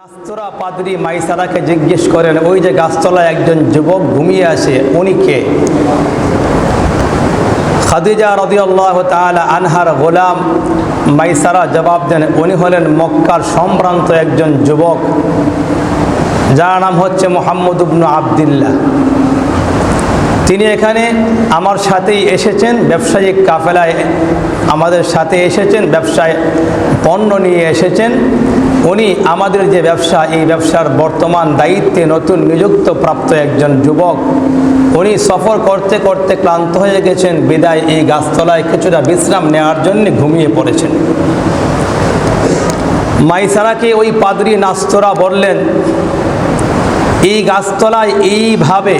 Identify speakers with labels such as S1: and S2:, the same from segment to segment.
S1: নাস্তরা পাদ্রি মাইসারাকে জিজ্ঞেস করেন, ওই যে গাছতলায় একজন যুবক ঘুমিয়ে আছে, উনি কে? খাদিজা রদিয়াল্লাহ তাআলা আনহার গোলাম মাইসারা জবাব দেন, উনি হলেন মক্কার সম্ভ্রান্ত একজন যুবক, যার নাম হচ্ছে মোহাম্মদ ইবনু আবদুল্লাহ। তিনি এখানে আমার সাথেই এসেছেন, ব্যবসায়িক কাফেলায় আমাদের সাথে এসেছেন, ব্যবসায় পণ্য নিয়ে এসেছেন। উনি আমাদের যে ব্যবসা, এই ব্যবসার বর্তমান দায়িত্বে নতুন নিযুক্ত প্রাপ্ত একজন যুবক। উনি সফর করতে করতে ক্লান্ত হয়ে গেছেন, বিদায় এই গাছতলায় কিছুটা বিশ্রাম নেওয়ার জন্য ঘুমিয়ে পড়েছেন। মাইসারাকে ওই পাদরি নাস্তরা বললেন, এই গাছতলায় এইভাবে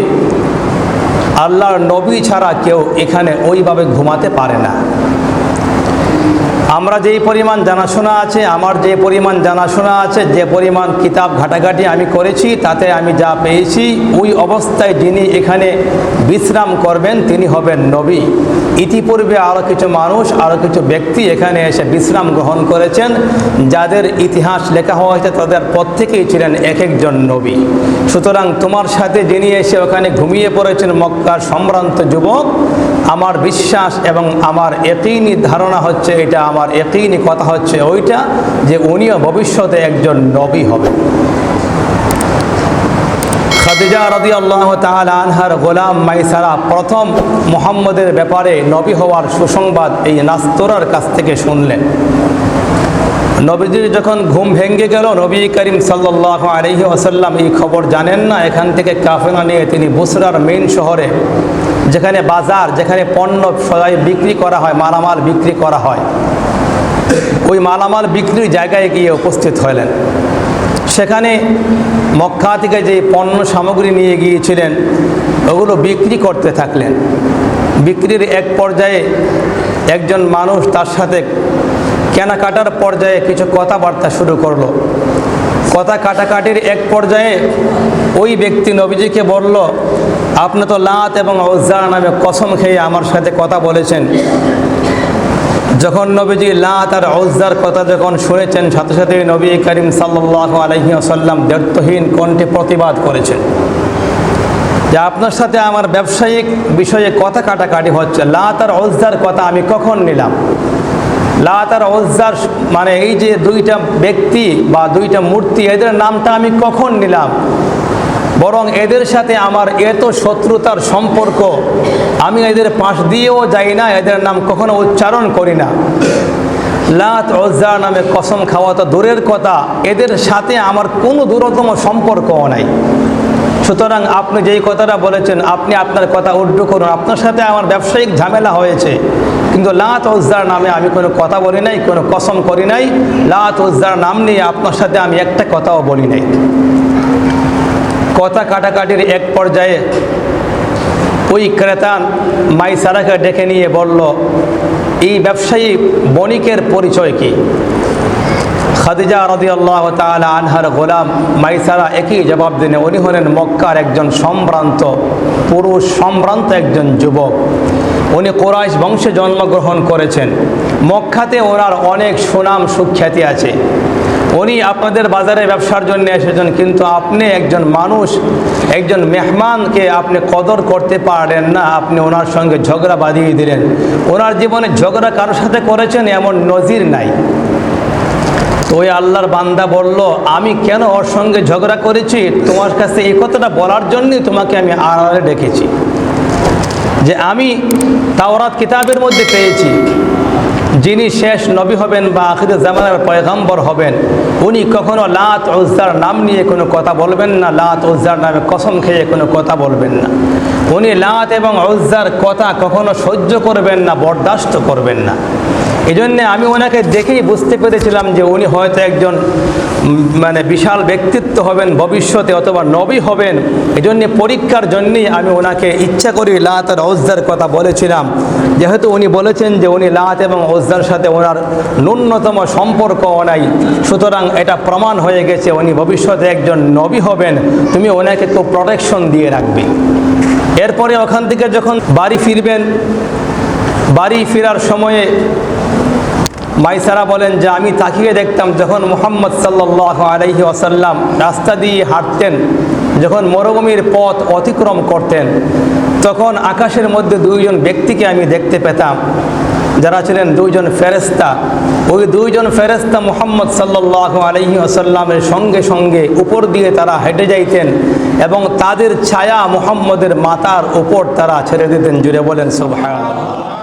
S1: আল্লাহর নবী ছাড়া কেউ এখানে ওইভাবে ঘুমাতে পারে না। আমরা যেই পরিমাণ জানাশোনা আছে, আমার যে পরিমাণ জানাশোনা আছে, যে পরিমাণ কিতাব ঘাটাঘাটি আমি করেছি, তাতে আমি যা পেয়েছি, ওই অবস্থায় যিনি এখানে বিশ্রাম করবেন, তিনি হবেন নবী। ইতিপূর্বে আরও কিছু মানুষ আরও কিছু ব্যক্তি এখানে এসে বিশ্রাম গ্রহণ করেছেন, যাদের ইতিহাস লেখা হয়েছে তাদের প্রত্যেকেই ছিলেন এক একজন নবী। সুতরাং তোমার সাথে যিনি এসে ওখানে ঘুমিয়ে পড়েছেন, মক্কার সম্ভ্রান্ত যুবক, আমার বিশ্বাস এবং আমার একইনি ধারণা হচ্ছে এটা, আমার একইনি কথা হচ্ছে ওইটা যে উনিও ভবিষ্যতে একজন নবী হবে খাদিজা রদি আল্লাহ আনহার গোলাম মাইসারা প্রথম মোহাম্মদের ব্যাপারে নবী হওয়ার সুসংবাদ এই নাস্তরার কাছ থেকে শুনলেন। নবীজির যখন ঘুম ভেঙে গেল, নবী করিম সাল্লাহ আলহি আসাল্লাম এই খবর জানেন না, এখান থেকে কাফেলা নিয়ে তিনি বুসরার মেইন শহরে, যেখানে বাজার, যেখানে পণ্য সবাই বিক্রি করা হয়, মালামাল বিক্রি করা হয়, ওই মালামাল বিক্রির জায়গায় গিয়ে উপস্থিত হলেন। সেখানে মক্কা থেকে যে পণ্য সামগ্রী নিয়ে গিয়েছিলেন, ওগুলো বিক্রি করতে থাকলেন। বিক্রির এক পর্যায়ে একজন মানুষ তার সাথে কেনাকাটার পর্যায়ে কিছু কথাবার্তা শুরু করল। কথা কাটাকাটির এক পর্যায়ে ওই ব্যক্তি নবীজিকে বলল, আপনি তো লাত এবং ওজ্জার নামে কসম খেয়ে আমার সাথে কথা বলেছেন। যখন নবীজি লাত আর কথা যখন শুনেছেন, সাথে সাথে নবী করিম সাল্লাহ আলহি আসাল্লাম দ্ব্যর্থহীন কণ্ঠে প্রতিবাদ করেছেন। যে আপনার সাথে আমার ব্যবসায়িক বিষয়ে কথা কাটাকাটি হচ্ছে লাত আর ওজ্জার কথা আমি কখন নিলাম? লাত আর ওজ্জার মানে এই যে দুইটা ব্যক্তি বা দুইটা মূর্তি, এদের নামটা আমি কখন নিলাম? বরং এদের সাথে আমার এত শত্রুতার সম্পর্ক, আমি এদের পাশ দিয়েও যাই না, এদের নাম কখনো উচ্চারণ করি না। লাত ওজ্জা নামে কসম খাওয়া তো দূরের কথা, এদের সাথে আমার কোনো দূরতম সম্পর্কও নাই। সুতরাং আপনি যেই কথাটা বলেছেন, আপনি আপনার কথা উড্ডু করুন। আপনার সাথে আমার ব্যবসায়িক ঝামেলা হয়েছে, কিন্তু লাত ওজ্জার নামে আমি কোনো কথা বলি নাই, কোনো কসম করি নাই। লাত ওজ্জার নাম নিয়ে আপনার সাথে আমি একটা কথাও বলি নাই। কথা কাটাকাটির এক পর্যায়ে ওই ক্রেতান মাইসারাকে ডেকে নিয়ে বলল, এই ব্যবসায়ী বণিকের পরিচয় কি? খাদিজা রদি আল্লাহ তালা আনহার গোলাম মাইসারা একই জবাব দিন উনি হলেন মক্কার একজন সম্ভ্রান্ত, পুরুষ সম্ভ্রান্ত একজন যুবক। উনি কোরাইশ বংশে জন্মগ্রহণ করেছেন। মক্কাতে ওনার অনেক সুনাম সুখ্যাতি আছে। উনি আপনাদের বাজারে ব্যবসার জন্য এসেছেন, কিন্তু আপনি একজন মানুষ, একজন মেহমানকে আপনি কদর করতে পারেন না, আপনি ওনার সঙ্গে ঝগড়া বাঁধিয়ে দিলেন। ওনার জীবনে ঝগড়া কারোর সাথে করেছেন এমন নজির নাই। তো ওই আল্লাহর বান্দা বলল, আমি কেন ওর সঙ্গে ঝগড়া করেছি? তোমার কাছে এই কথাটা বলার জন্যই তোমাকে আমি আড়ালে ডেকেছি। যে আমি তাওরাত কিতাবের মধ্যে পেয়েছি। যিনি শেষ নবী হবেন বা আখির জামানার পয়গম্বর হবেন, উনি কখনো লাত উজ্জার নাম নিয়ে কোনো কথা বলবেন না, লাত উজ্জার নামে কসম খেয়ে কোনো কথা বলবেন না। উনি লাত এবং উজ্জার কথা কখনো সহ্য করবেন না, বরদাস্ত করবেন না। এই জন্যে আমি ওনাকে দেখেই বুঝতে পেরেছিলাম যে উনি হয়তো একজন মানে বিশাল ব্যক্তিত্ব হবেন ভবিষ্যতে অথবা নবী হবেন। এই জন্যে পরীক্ষার জন্যই আমি ওনাকে ইচ্ছা করি লাত আর ওজ্জার কথা বলেছিলাম। যেহেতু উনি বলেছেন যে উনি লাত এবং ওজ্জার সাথে ওনার ন্যূনতম সম্পর্ক নাই। সুতরাং এটা প্রমাণ হয়ে গেছে, উনি ভবিষ্যতে একজন নবী হবেন। তুমি ওনাকে তো প্রোটেকশন দিয়ে রাখবে। এরপরে ওখান থেকে যখন বাড়ি ফিরবেন, বাড়ি ফেরার সময়ে মাইসারা বলেন যে, আমি তাকিয়ে দেখতাম যখন মোহাম্মদ সাল্লাহ আলহি আসাল্লাম রাস্তা দিয়ে হাঁটতেন, যখন মরুভূমির পথ অতিক্রম করতেন, তখন আকাশের মধ্যে দুইজন ব্যক্তিকে আমি দেখতে পেতাম। যারা ছিলেন দুইজন ফেরেস্তা ওই দুইজন ফেরেস্তা মোহাম্মদ সাল্লাহ আলহি আসাল্লামের সঙ্গে সঙ্গে উপর দিয়ে তারা হেঁটে যাইতেন এবং তাদের ছায়া মোহাম্মদের মাতার উপর তারা ছেড়ে দিতেন। জুড়ে বলেন, সুবহানাল্লাহ।